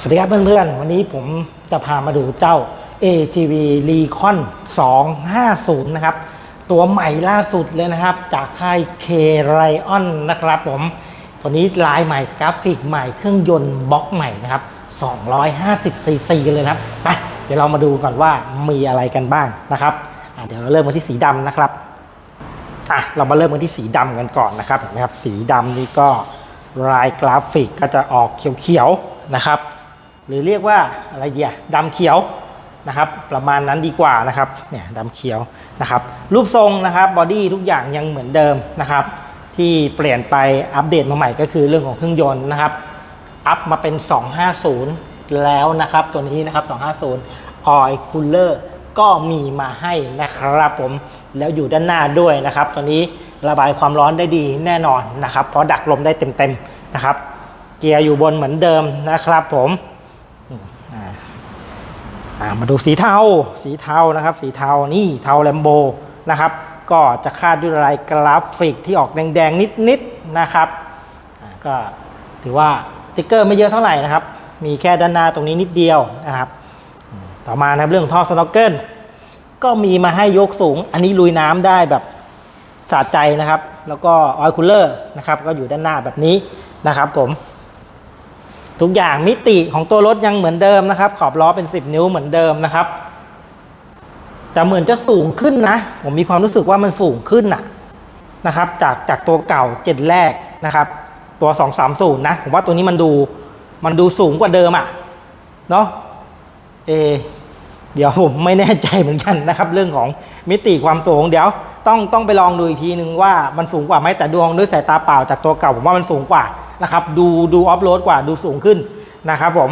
สวัสดีครับเพื่อนๆ วันนี้ผมจะพามาดูเจ้า ATV Recon 250 นะครับ ตัวใหม่ล่าสุดเลยนะครับ จากค่าย K Lion นะครับผม ตัวนี้ลายใหม่กราฟิกใหม่เครื่องยนต์บล็อกใหม่นะครับ 250 cc เลยนะครับไปเดี๋ยวเรามาดูก่อนว่ามีอะไรกันบ้างนะครับเดี๋ยวเราเริ่มกันที่สีดำนะครับอะเรามาเริ่มกันที่สีดำกันก่อนนะครับเห็นไหมครับ สีดำนี่ก็ลายกราฟิกก็จะออกเขียวๆนะครับ หรือเรียกว่าอะไรเดียดำเขียวนะครับประมาณนั้นดีกว่านะครับเนี่ยดำเขียวนะครับรูปทรงนะครับบอดี้ทุกอย่างยังเหมือนเดิมนะครับที่เปลี่ยนไปอัปเดตมาใหม่ก็คือเรื่องของเครื่องยนต์นะครับอัพมาเป็น 250 แล้วนะครับตัวนี้นะครับ 250 Oil Cooler ก็มีมาให้นะครับผมแล้วอยู่ด้านหน้าด้วยนะครับตัวนี้ระบายความร้อนได้ดีแน่นอนนะครับเพราะดักลมได้เต็มๆนะครับเกียร์อยู่บนเหมือนเดิมนะครับผม มาดูสีเทา สีเทานะครับ สีเทานี่เทาแลมโบนะครับ ก็จะคาดด้วยลายกราฟิกที่ออกแดงๆ นิดๆนะครับก็ถือว่าติ๊กเกอร์ไม่เยอะเท่าไหร่นะครับ มีแค่ด้านหน้าตรงนี้นิดเดียวนะครับ ต่อมานะครับเรื่องท่อสโนว์เกิลก็มีมาให้ยกสูง อันนี้ลุยน้ำได้แบบสะใจนะครับ แล้วก็ออยล์คูลเลอร์นะครับ ก็อยู่ด้านหน้าแบบนี้นะครับผม ทุกอย่างมิติของตัวรถยังเหมือนเดิมนะครับ ขอบล้อเป็น 10 นิ้วเหมือนเดิมนะครับ แต่เหมือนจะสูงขึ้นนะ ผมมีความรู้สึกว่ามันสูงขึ้นนะนะครับ จากจากตัวเก่าเจ็ดแรกนะครับ ตัว 230 นะ ผมว่าตัวนี้มันดูมันดูสูงกว่าเดิมอะเนาะเอเดี๋ยวผมไม่แน่ใจเหมือนกันนะครับ เรื่องของมิติความสูงเดี๋ยว ต้องต้องไปลองดูอีกทีนึงว่ามันสูงกว่าไหมแต่ดวงด้วยสายตาเปล่าจากตัวเก่าผมว่ามันสูงกว่านะครับดูดูออฟโรดกว่าดูสูงขึ้นนะครับผม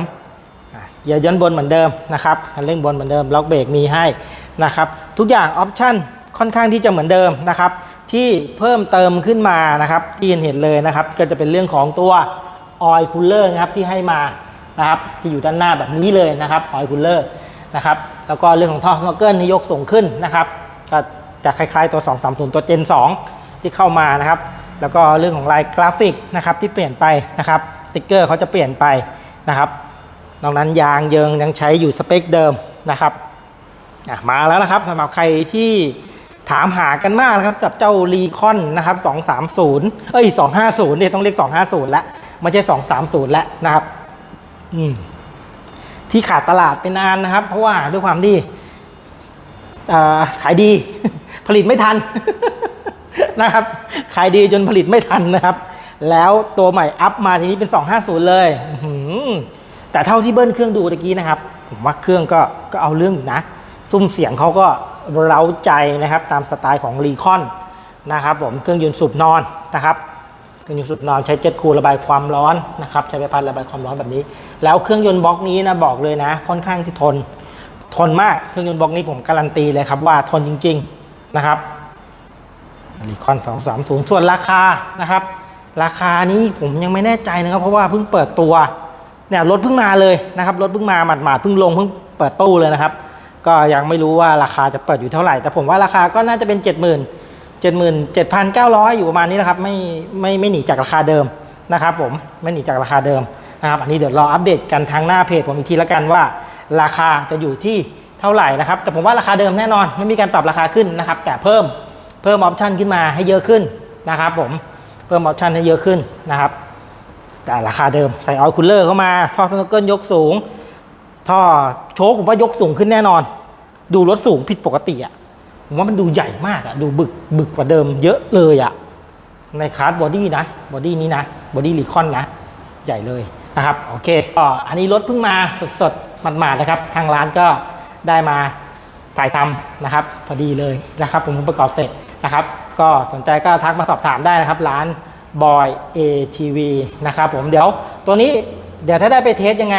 อะเกียร์ย้อนบนเหมือนเดิมนะครับคันเร่งบนเหมือนเดิมล็อกเบรกมีให้นะครับทุกอย่างออปชั่นค่อนข้างที่จะเหมือนเดิมนะครับที่เพิ่มเติมขึ้นมานะครับที่เห็นเห็นเลยนะครับก็จะเป็นเรื่องของตัวออยล์คูลเลอร์นะครับที่ให้มานะครับที่อยู่ด้านหน้าแบบนี้เลยนะครับออยล์คูลเลอร์นะครับแล้วก็เรื่องของท่อสโนเกิลนี่ยกสูงขึ้นนะครับก็ จะคล้ายๆตัว 230 ตัว Gen 2 ที่เข้ามานะครับ แล้วก็เรื่องของลายกราฟิกนะครับที่เปลี่ยนไปนะครับสติกเกอร์เขาจะเปลี่ยนไปนะครับ นอกนั้นยางเยิงยังใช้อยู่สเปคเดิมนะครับอะมาแล้วนะครับสำหรับใครที่ถามหากันมากนะครับกับเจ้ารีคอนนะครับ230 เอ้ย 250เนี่ยต้องเรียก 250 แล้วไม่ใช่ 230 แล้วนะครับอืมที่ขาดตลาดไปนานนะครับ เพราะว่าด้วยความที่อ่อขายดี ผลิตไม่ทันนะครับขายดีจนผลิตไม่ทันนะครับ แล้วตัวใหม่อัพมาทีนี้เป็น 250 เลยแต่เท่าที่เบิ้ลเครื่องดูตะกี้นะครับ ผมว่าเครื่องก็ก็เอาเรื่องอยู่นะ ซุ้มเสียงเขาก็เร้าใจนะครับ ตามสไตล์ของรีคอนนะครับผมเครื่องยนต์สูบนอนนะครับเครื่องยนต์สูบนอนใช้เจ็ตคูลระบายความร้อนนะครับ ใช้ไฟฟ้าระบายความร้อนแบบนี้ แล้วเครื่องยนต์บล็อกนี้นะบอกเลยนะ ค่อนข้างที่ทน ทนมากเครื่องยนต์บล็อกนี้ผมการันตีเลยครับว่าทนจริง ๆ นะครับรีคอน230 ส่วนราคานะครับ ราคานี้ผมยังไม่แน่ใจนะครับ เพราะว่าเพิ่งเปิดตัวเนี่ยรถเพิ่งมาเลยนะครับรถเพิ่งมาหมาดๆเพิ่งลงเพิ่งเปิดตู้เลยนะครับ ก็ยังไม่รู้ว่าราคาจะเปิดอยู่เท่าไหร่ แต่ผมว่าราคาก็น่าจะเป็น 70,000 77,900 อยู่ประมาณนี้นะครับ ไม่ไม่ไม่หนีจากราคาเดิมนะครับ ผมไม่หนีจากราคาเดิมนะครับ อันนี้เดี๋ยวรออัปเดตกันทางหน้าเพจผมอีกทีละกันว่า ราคาจะอยู่ที่ ท่าไหร่นะครับ แต่ผมว่าราคาเดิมแน่นอนไม่มีการปรับราคาขึ้นนะครับ แต่เพิ่มเพิ่มออปชันขึ้นมาให้เยอะขึ้นนะครับ ผมเพิ่มออปชันให้เยอะขึ้นนะครับ แต่ราคาเดิมใส่ออยล์คูลเลอร์เข้ามา ท่อสโนเกิลยกสูง ท่อโชคผมว่ายกสูงขึ้นแน่นอน ดูรถสูงผิดปกติอะผมว่ามันดูใหญ่มากอะดูบึกบึกกว่าเดิมเยอะเลยอะในคลาสบอดี้นะบอดี้นี้นะบอดี้รีคอนนะ ใหญ่เลยนะครับโอเคก็อันนี้รถเพิ่งมาสดๆหมาดๆนะครับ ทางร้านก็ ได้มาถ่ายทำนะครับ พอดีเลยนะครับ ผมประกอบเสร็จนะครับ ก็สนใจก็ทักมาสอบถามได้นะครับ ร้านบอย ATV นะครับผมเดี๋ยวตัวนี้เดี๋ยวถ้าได้ไปเทสยังไง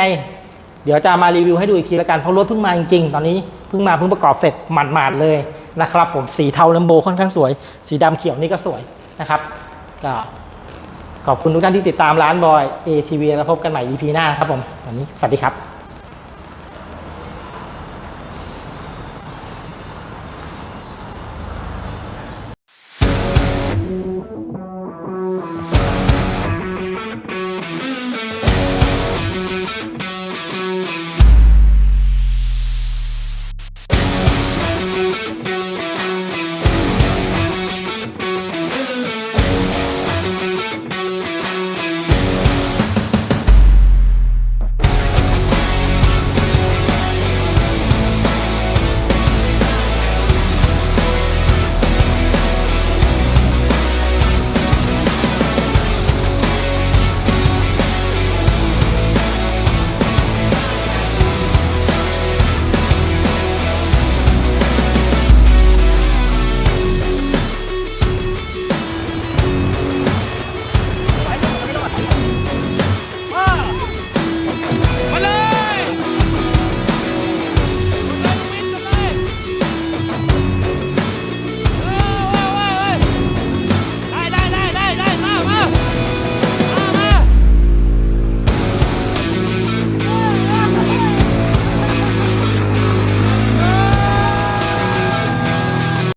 เดี๋ยวจะมารีวิวให้ดูอีกทีละกันเพราะรถเพิ่งมาจริงๆ ตอนนี้เพิ่งมาเพิ่งประกอบเสร็จหมาดๆเลยนะครับ ผมสีเทาลัมโบค่อนข้างสวย สีดำเขียวนี่ก็สวยนะครับก็ขอบคุณทุกท่านที่ติดตามร้านบอย ATV แล้วพบกันใหม่ EP หน้าครับผมวันนี้สวัสดีครับ